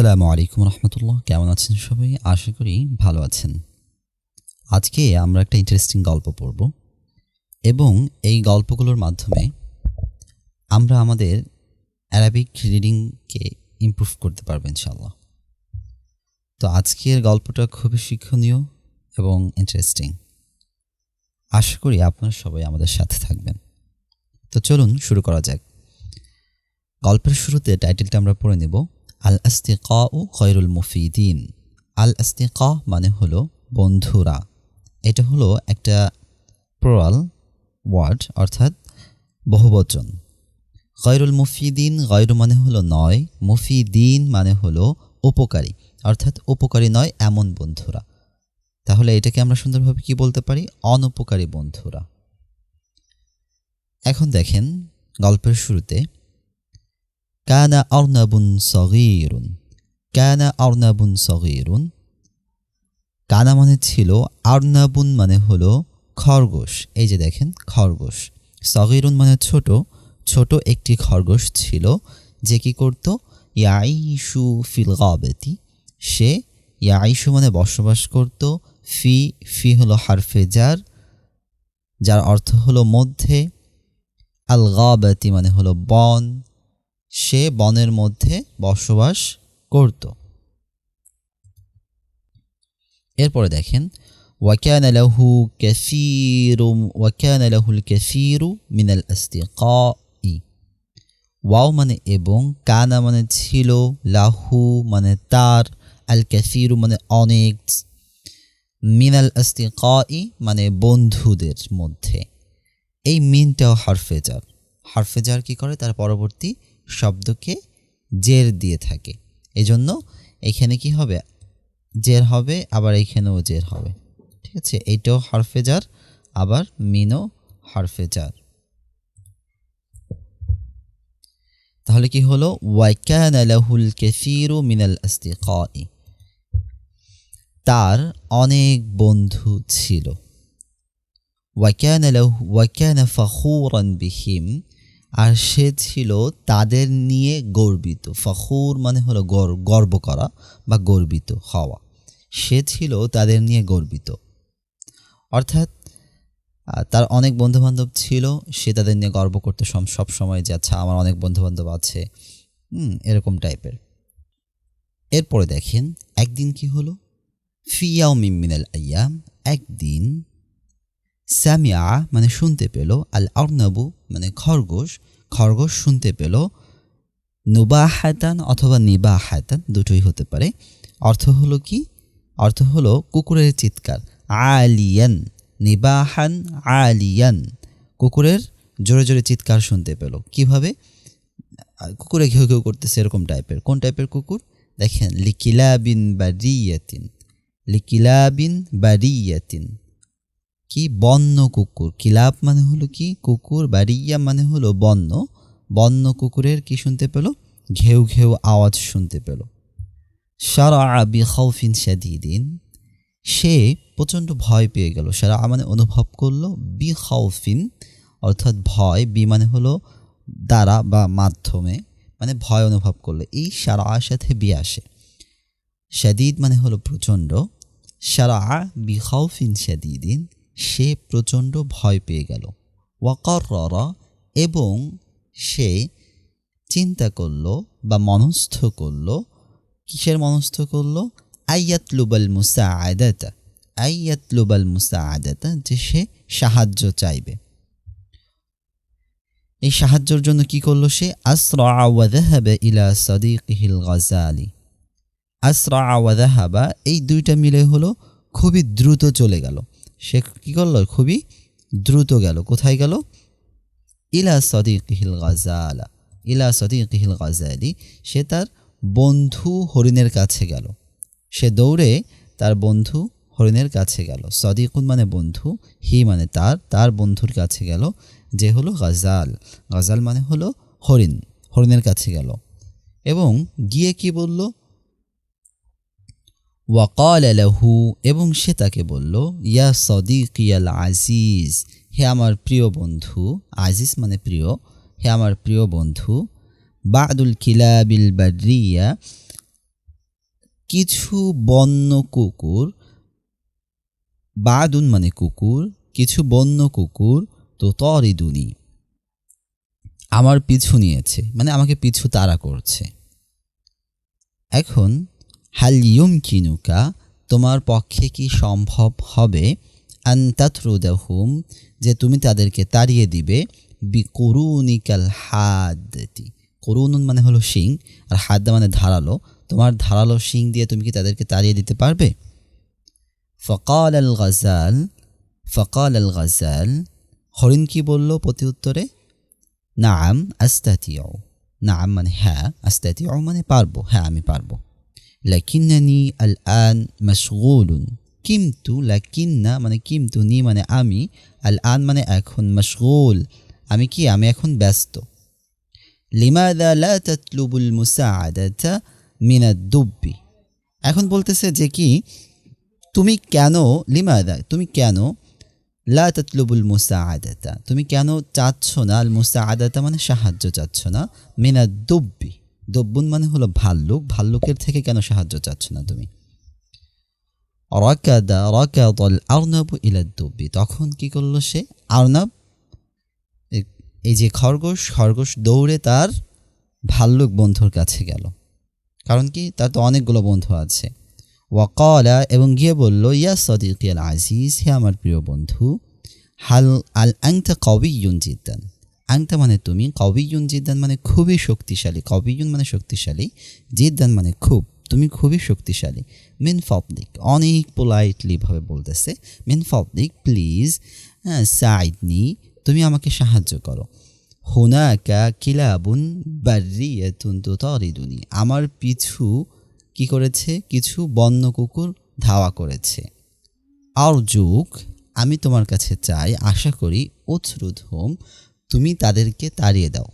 আসসালামু আলাইকুম রহমতুল্লাহ। কেমন আছেন সবাই? আশা করি ভালো আছেন। আজকে আমরা একটা ইন্টারেস্টিং গল্প পড়ব এবং এই গল্পগুলোর মাধ্যমে আমরা আমাদের অ্যারাবিক রিডিংকে ইমপ্রুভ করতে পারব ইনশাল্লাহ তো আজকের গল্পটা খুবই শিক্ষণীয় এবং ইন্টারেস্টিং আশা করি আপনারা সবাই আমাদের সাথে থাকবেন। তো চলুন শুরু করা যাক। গল্পের শুরুতে টাইটেলটা আমরা পড়ে নেব। আল আস্তিকা ও খয়রুল মুফিদিন। আল আস্তিকা মানে হলো বন্ধুরা। এটা হলো একটা প্রাল ওয়ার্ড অর্থাৎ বহুবচন। গয়রুল মুফিদিন গয়রু মানে হলো নয়, মুফিদিন মানে হলো উপকারী, অর্থাৎ উপকারী নয়, এমন বন্ধুরা। তাহলে এটাকে আমরা সুন্দরভাবে কি বলতে পারি? অনুপকারী বন্ধুরা। এখন দেখেন গল্পের শুরুতে কানা অর্নাবুন সগিরুন কানা অর্নাবুন সগিরুন কানা মানে ছিল আর্নাবুন মানে হলো খরগোশ। এই যে দেখেন, খরগোশ। সগিরুন মানে ছোট। ছোট একটি খরগোশ ছিল। যে কি করত? ইয়াইশু ফিল গাবেতি সে ইয়াইশু মানে বসবাস করত। ফি ফি হলো হারফে যার যার অর্থ হলো মধ্যে। আল গাবাতি মানে হলো বন। সে বনের মধ্যে বসবাস করত। এরপরে দেখেন ওয়াকান লাহু কাসীরু ওয়াকান লাহুল কাসীরু মিনাল আস্তিকাই ওয়াও মানে এবং কানা মানে ছিল লাহু মানে তার, আল কাসীরু মানে অনেক, মিনাল আস্তিকাই মানে বন্ধুদের মধ্যে। এই মিনটাও হারফেজার। হারফেজার কি করে? তার পরবর্তী শব্দকে জের দিয়ে থাকে। এজন্য এখানে কি হবে? জের হবে, আবার এইখানেও জের হবে। ঠিক আছে? এইটাও হারফেজার আবার মিনও হারফেজার তাহলে কি হলো? ওয়াইকান আলাহুল কেফিরু মিনাল আস্তিকাই তার অনেক বন্ধু ছিল। ওয়াকান লাহু ওয়াকান ফখুরান বিহিম। আর সে ছিল তাদের নিয়ে গর্বিত। ফখুর মানে হলো গর্ব করা বা গর্বিত হওয়া। সে ছিল তাদের নিয়ে গর্বিত। অর্থাৎ তার অনেক বন্ধুবান্ধব ছিল, সে তাদের নিয়ে গর্ব করতে সব সময় যে আচ্ছা আমার অনেক বন্ধুবান্ধব আছে। এরকম টাইপের। এরপরে দেখেন, একদিন কি হলো? ফিয়াও মিমিনাল আয়াম একদিন সামিয়া মানে শুনতে পেল, আল আর্নাবু মানে খরগোশ খরগোশ শুনতে পেল, নুবাহাতান অথবা নিবাহাতান দুটোই হতে পারে। অর্থ হলো কি? অর্থ হলো কুকুরের চিৎকার। আলিয়ান, নিবাহান, আলিয়ান। কুকুরের জোরে জোরে চিৎকার শুনতে পেল। কীভাবে? কুকুরে ঘেউ ঘেউ করতেছে এরকম টাইপের। কোন টাইপের কুকুর? দেখেন, লিকিলাবিন বারিয়াতিন। লিকিলাবিন বারিয়াতিন। কি বন্য কুকুর? কিলাব মানে হলো কি? কুকুর, বাড়িয়া মানে হলো বন্য। বন্য কুকুরের কি শুনতে পেল? ঘেউ ঘেউ আওয়াজ শুনতে পেল। সারা আবি সে প্রচণ্ড ভয় পেয়ে গেল। সারা মানে অনুভব করল বি খাউফিন অর্থাৎ ভয়। বি মানে হলো দ্বারা বা মাধ্যমে মানে ভয় অনুভব করল। এই সারা সাথে বি আসে। শাদিদ মানে হলো প্রচণ্ড। সারা বি খাউফিন শাদিদিন। সে প্রচণ্ড ভয় পেয়ে গেল। ওয়াকর এবং সে চিন্তা করল বা মনস্থ করল, কিসের মনস্থ করল? আইয়াতলুবাল মুসা আয়দাতা আইয়াতলুবাল মুসা আয়দাতা যে সে সাহায্য চাইবে। এই সাহায্যের জন্য কি করল সে? আসরা আওয়াদাহাবে ইলা সদিকিহিল গজালি। আসরা আওয়াদাহাবা এই দুইটা মিলে হলো খুবই দ্রুত চলে গেল। সে কী করল? খুবই দ্রুত গেল। কোথায় গেল? ইলা সদিকিহিল গাজালা। ইলা সদিকিহিল গাজালি। সে তার বন্ধু হরিণের কাছে গেল। সে দৌড়ে তার বন্ধু হরিণের কাছে গেল। সদিকুন মানে বন্ধু, হি মানে তার তার বন্ধুর কাছে গেল, যে হলো গাজাল। গাজাল মানে হলো হরিণ, হরিণের কাছে গেল। এবং গিয়ে কি বলল? ওয়াকাল আলাহু, এবং সে তাকে বলল, ইয়া সদিক ইয়াল আজিজ, হে আমার প্রিয় বন্ধু। আজিজ মানে প্রিয়, হে আমার প্রিয় বন্ধু। বাদুল কিলাবিল বারিয়া কিছু বন্য কুকুর, বাদুন মানে কুকুর, কিছু বন্য কুকুর, তো তরিদুনি, আমার পিছু নিয়েছে মানে আমাকে পিছু তাড়া করছে। এখন হালিয়ম কিনুকা তোমার পক্ষে কি সম্ভব হবে? আন্তাত্রুদাহুম যে তুমি তাদেরকে তাড়িয়ে দিবে। বি করুনিকাল হাদি করুনুন মানে হলো শিং, আর হাদ মানে ধারালো। তোমার ধারালো শিং দিয়ে তুমি কি তাদেরকে তাড়িয়ে দিতে পারবে? ফকাল আল গজাল ফকাল আল গজাল হরিণ কি বলল প্রতি উত্তরে? নাম আস্তাতিও নাম মানে হ্যাঁ আস্তাতিও মানে পারব। হ্যাঁ আমি পারব। লাকিন্নানি আল আন মশগুলুন কিন্তু লাকিন্না মানে কিন্তু নি মানে আমি আল আন মানে এখন মশগুল আমি কি আমি এখন ব্যস্ত লিমাদা লা তাতলুবুল মুসাআদাতা মিন দুব্বি এখন বলতেছে যে কি তুমি কেন লিমাদা তুমি কেন লা তাতলুবুল মুসাআদাতা তুমি কেন চাচ্ছ না আল মুসাআদাতা মানে সাহায্য চাচ্ছ না মিনা দুব্বি দব্বুন মানে হলো ভাল্লুক, ভাল্লুকের থেকে কেন সাহায্য চাচ্ছ না তুমি? আর্নবু তখন কি করল সে? আর্নব, এই যে খরগোশ খরগোশ দৌড়ে তার ভাল্লুক বন্ধুর কাছে গেল। কারণ কি? তার তো অনেকগুলো বন্ধু আছে। ওয়াকলা, এবং গিয়ে বলল, ইয়া সদিক আজিজ, হে আমার প্রিয় বন্ধু, হাল আল আংতা কবিউন জিদ্দান। আংতা মানে তুমি কবিউন জিদ্দান মানে খুবই শক্তিশালী কবিউন মানে শক্তিশালী, জিদ্দান মানে খুব, তুমি খুবই শক্তিশালী। মিন ফবলিক অনেক পোলাইটলি ভাবে বলতেছে, মিন ফবলিক প্লিজ হ্যাঁ সাইডনি তুমি আমাকে সাহায্য করো। হোনাকা কিলাবুন বার্রিয়াতুন তুতারিদুনি, আমার পিছু কি করেছে? কিছু বন্য কুকুর ধাওয়া করেছে। আর যুগ আমি তোমার কাছে চাই, আশা করি উৎরুদ হোম তুমি তাদেরকে তাড়িয়ে দাও।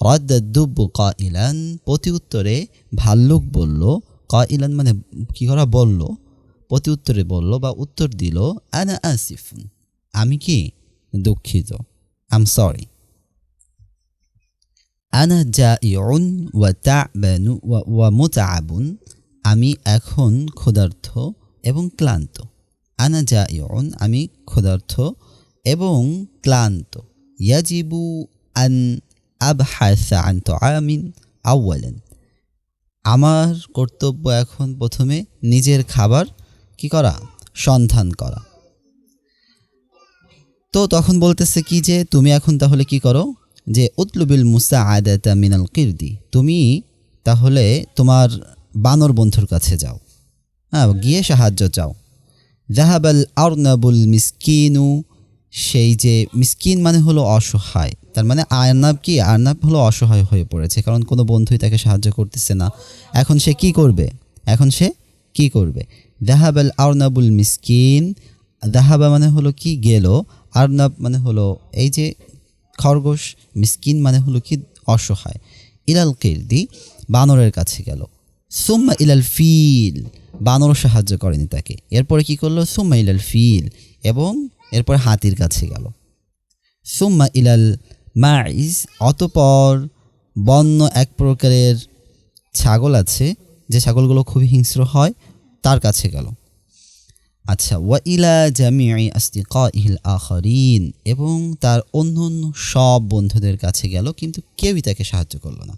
রদ্দুব্বু ক ইলান প্রতি উত্তরে ভাল্লুক বলল ক ইলান মানে কি করা? বলল। প্রতি উত্তরে বলল বা উত্তর দিল, আনা আসিফুন, আমি কি দুঃখিত, আম সরি। আনা যা ইউন ওয়া তা বেনু ওয়া মুতাআবুন, আমি এখন ক্ষুধার্থ এবং ক্লান্ত। আনা যা ইউন আমি ক্ষুধার্থ এবং ক্লান্ত। ইয়াজিবু আন আবহাসা আন তোআমিন আউয়ালান আমার কর্তব্য এখন প্রথমে নিজের খাবার কি করা? সন্ধান করা। তো তখন বলতেছে কি যে, তুমি এখন তাহলে কি করো? যে, উতলুবিল মুসা আদাতা মিনাল কিরদি, তুমি তাহলে তোমার বানর বন্ধুর কাছে যাও। হ্যাঁ গিয়ে সাহায্য চাও। জাহাবাল আরনাবুল মিসকিনু সেই যে মিসকিন মানে হলো অসহায়। তার মানে আয়নাব কি? আয়নাব হলো অসহায় হয়ে পড়েছে। কারণ কোনো বন্ধুই তাকে সাহায্য করতেছে না। এখন সে কি করবে? এখন সে কি করবে? জাহাবাল আরনাবুল মিসকিন। দাহাবা মানে হলো কি? গেল। আরনাব মানে হলো এই যে খরগোশ। মিসকিন মানে হলো কি? অসহায়। ইলাল কিরদি বানরের কাছে গেল। সুম্মা ইলাল ফিল। বানর সাহায্য করেনি তাকে। এরপরে কি করল? সুম্মা ইলাল ফিল। এবং এরপরে হাতির কাছে গেল। সুম্মা ইলাল মাইজ অতপর বন্য এক প্রকারের ছাগল আছে, যে ছাগলগুলো খুবই হিংস্র হয়, তার কাছে গেল। আচ্ছা ওয়া ইলা জামিআ আসদিকা ইহিল আখরিন, এবং তার অন্য অন্য সব বন্ধুদের কাছে গেল, কিন্তু কেউই তাকে সাহায্য করল না।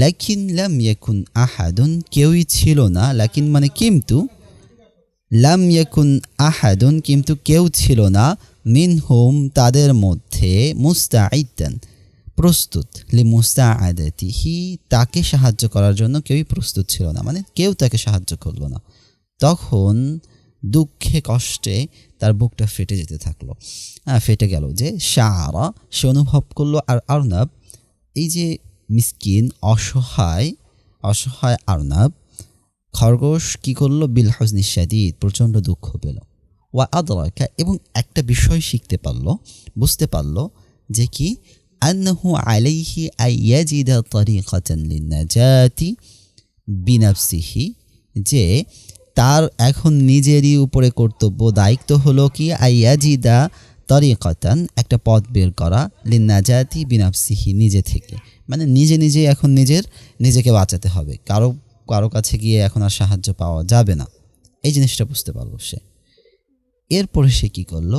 লাকিন লাম ইয়াকুন আহাদুন, কেউই ছিল না। লাকিন মানে কিন্তু লাম ইয়াকুন আহাদুন, কিন্তু কেউ ছিল না, মিনহুম তাদের মধ্যে মুস্তাইদান প্রস্তুত, লি মুস্তাআদাতিহি, তাকে সাহায্য করার জন্য কেউই প্রস্তুত ছিল না মানে কেউ তাকে সাহায্য করল না। তখন দুঃখে কষ্টে তার বুকটা ফেটে যেতে থাকল। হ্যাঁ ফেটে গেল যে সারা সে অনুভব করল, আর আরনাব, এই যে মিসকিন, অসহায় অসহায় আরনাব খরগোশ কি করল? বিল হজনি শাদিদ, প্রচণ্ড দুঃখ পেল। ওয়া আদরাকা, এবং একটা বিষয় শিখতে পারল, বুঝতে পারল যে কি? আন্নাহু আলাইহি আইয়াজিদা তরিকাতান লিন্নাজাতি বিনাফসিহি, যে তার এখন নিজেরই উপরে কর্তব্য দায়িত্ব হলো কি? আইয়াজিদা তরিকাতান, একটা পথ বের করা, লিন্নাজাতি বিনাফসিহি নিজে থেকে। মানে নিজে নিজে এখন নিজের, নিজেকে বাঁচাতে হবে। কারও কারও কাছে গিয়ে এখন আর সাহায্য পাওয়া যাবে না। এই জিনিসটা বুঝতে পারল সে। এরপরে সে কি করল?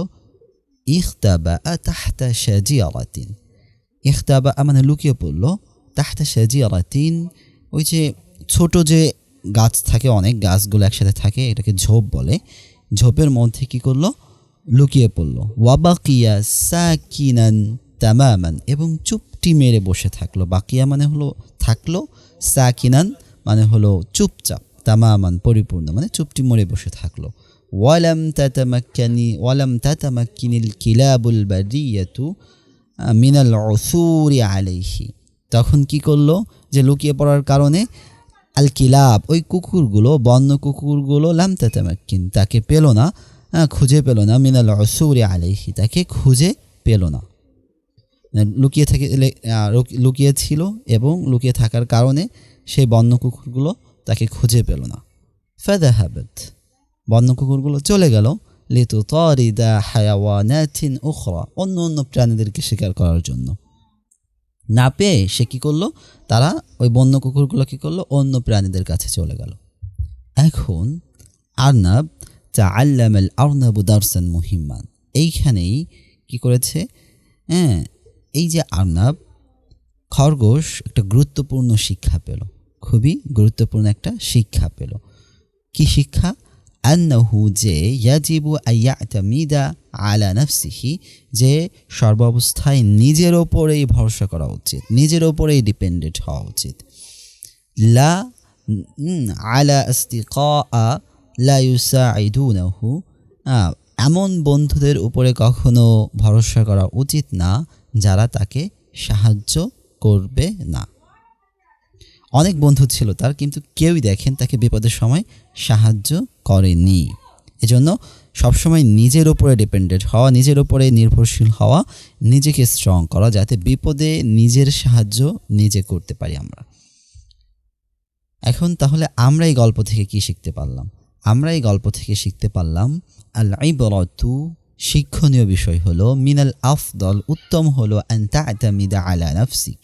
ইখতাবা তাহতা শাজিয়ারাতিন ইখতাবা মানে লুকিয়ে পড়ল। তাহতা শাজিয়ারাতিন ওই যে ছোট যে গাছ থাকে, অনেক গাছগুলো একসাথে থাকে, এটাকে ঝোপ বলে। ঝোপের মধ্যে কি করল? লুকিয়ে পড়ল। ওয়াবাকিয়া সাকিনান তামামান, এবং চুপটি মেরে বসে থাকল। বাকিয়া মানে হলো থাকল, সাকিনান মানে হলো চুপচাপ, তামামান, পরিপূর্ণ মানে চুপটি মরে বসে থাকল। ওয়ালাম তাতামাক্কানি, ওয়ালাম তাতামাক্কিনিল কিলাবুল বারিয়াতু মিনাল উসুরি আলাইহি। তখন কি করল? যে লুকিয়ে পড়ার কারণে আল কিলাব, ওই কুকুরগুলো, বন্য কুকুরগুলো, লাম তাতামাক্কিন, তাকে পেল না খুঁজে পেল না, মিনাল উসুরি আলাইহি, তাকে খুঁজে পেল না। লুকিয়ে থেকে লুকিয়ে ছিল এবং লুকিয়ে থাকার কারণে সেই বন্য কুকুরগুলো তাকে খুঁজে পেল না। ফাদাহাবাত। বন্য কুকুরগুলো চলে গেল লিতু তরিদা হায়াওয়ানাতিন উখরা, অন্য অন্য প্রাণীদেরকে শিকার করার জন্য। না পেয়ে সে কী করল? তারা ওই বন্য কুকুরগুলো কী করল? অন্য প্রাণীদের কাছে চলে গেল। এখন আরনাব তা আল্লামাল আরনাবু দারসান মুহিম্মান। এইখানেই কি করেছে? হ্যাঁ এই যে আরনাব খরগোশ একটা গুরুত্বপূর্ণ শিক্ষা পেল। খুবই গুরুত্বপূর্ণ একটা শিক্ষা পেল। কি শিক্ষা? আন্নাহু যে ইয়াজিবু আয়াতামিদা আলা নাফসিহি, যে সর্বাবস্থায় নিজের ওপরেই ভরসা করা উচিত, নিজের ওপরেই ডিপেন্ডেন্ট হওয়া উচিত। লা আলা ইস্তিকা লা ইউসাইদুনাহু এমন বন্ধুদের উপরে কখনো ভরসা করা উচিত না যারা তাকে সাহায্য করবে না। অনেক বন্ধু ছিল তার, কিন্তু কেউই দেখেন তাকে বিপদের সময় সাহায্য করেনি। এজন্য সবসময় নিজের উপরে ডিপেন্ডেন্ট হওয়া, নিজের উপরে নির্ভরশীল হওয়া, নিজেকে স্ট্রং করা, যাতে বিপদে নিজের সাহায্য নিজে করতে পারি আমরা। এখন তাহলে আমরা এই গল্প থেকে কি শিখতে পারলাম? আমরা এই গল্প থেকে শিখতে পারলাম আল ইবরাতু শিক্ষণীয় বিষয় হলো, মিনাল আফদল উত্তম হলো আলা নাফসিক।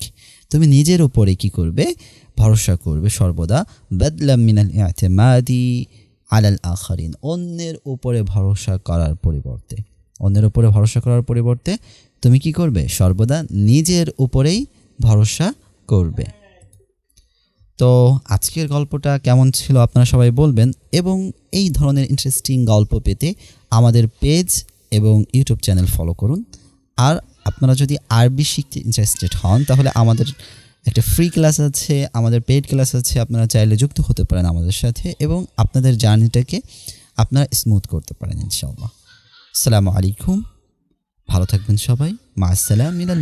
তুমি নিজের উপরে কি করবে? ভরসা করবে সর্বদা। বদলাম মিনাল ইআতিমাদি আলাল আখারিন। অন্যের উপরে ভরসা করার পরিবর্তে। অন্যের উপরে ভরসা করার পরিবর্তে তুমি কি করবে? সর্বদা নিজের উপরেই ভরসা করবে। তো আজকের গল্পটা কেমন ছিল আপনারা সবাই বলবেন। এবং এই ধরনের ইন্টারেস্টিং গল্প পেতে আমাদের পেজ এবং ইউটিউব চ্যানেল ফলো করুন। আর আপনারা যদি আরবি শিখতে ইন্টারেস্টেড হন, তাহলে আমাদের একটা ফ্রি ক্লাস আছে, আমাদের পেইড ক্লাস আছে, আপনারা চাইলে যুক্ত হতে পারেন আমাদের সাথে এবং আপনাদের জার্নিটাকে আপনারা স্মুথ করতে পারেন ইনশাআল্লাহ। আসসালামু আলাইকুম, ভালো থাকবেন সবাই। মা আসসালাম মিলাল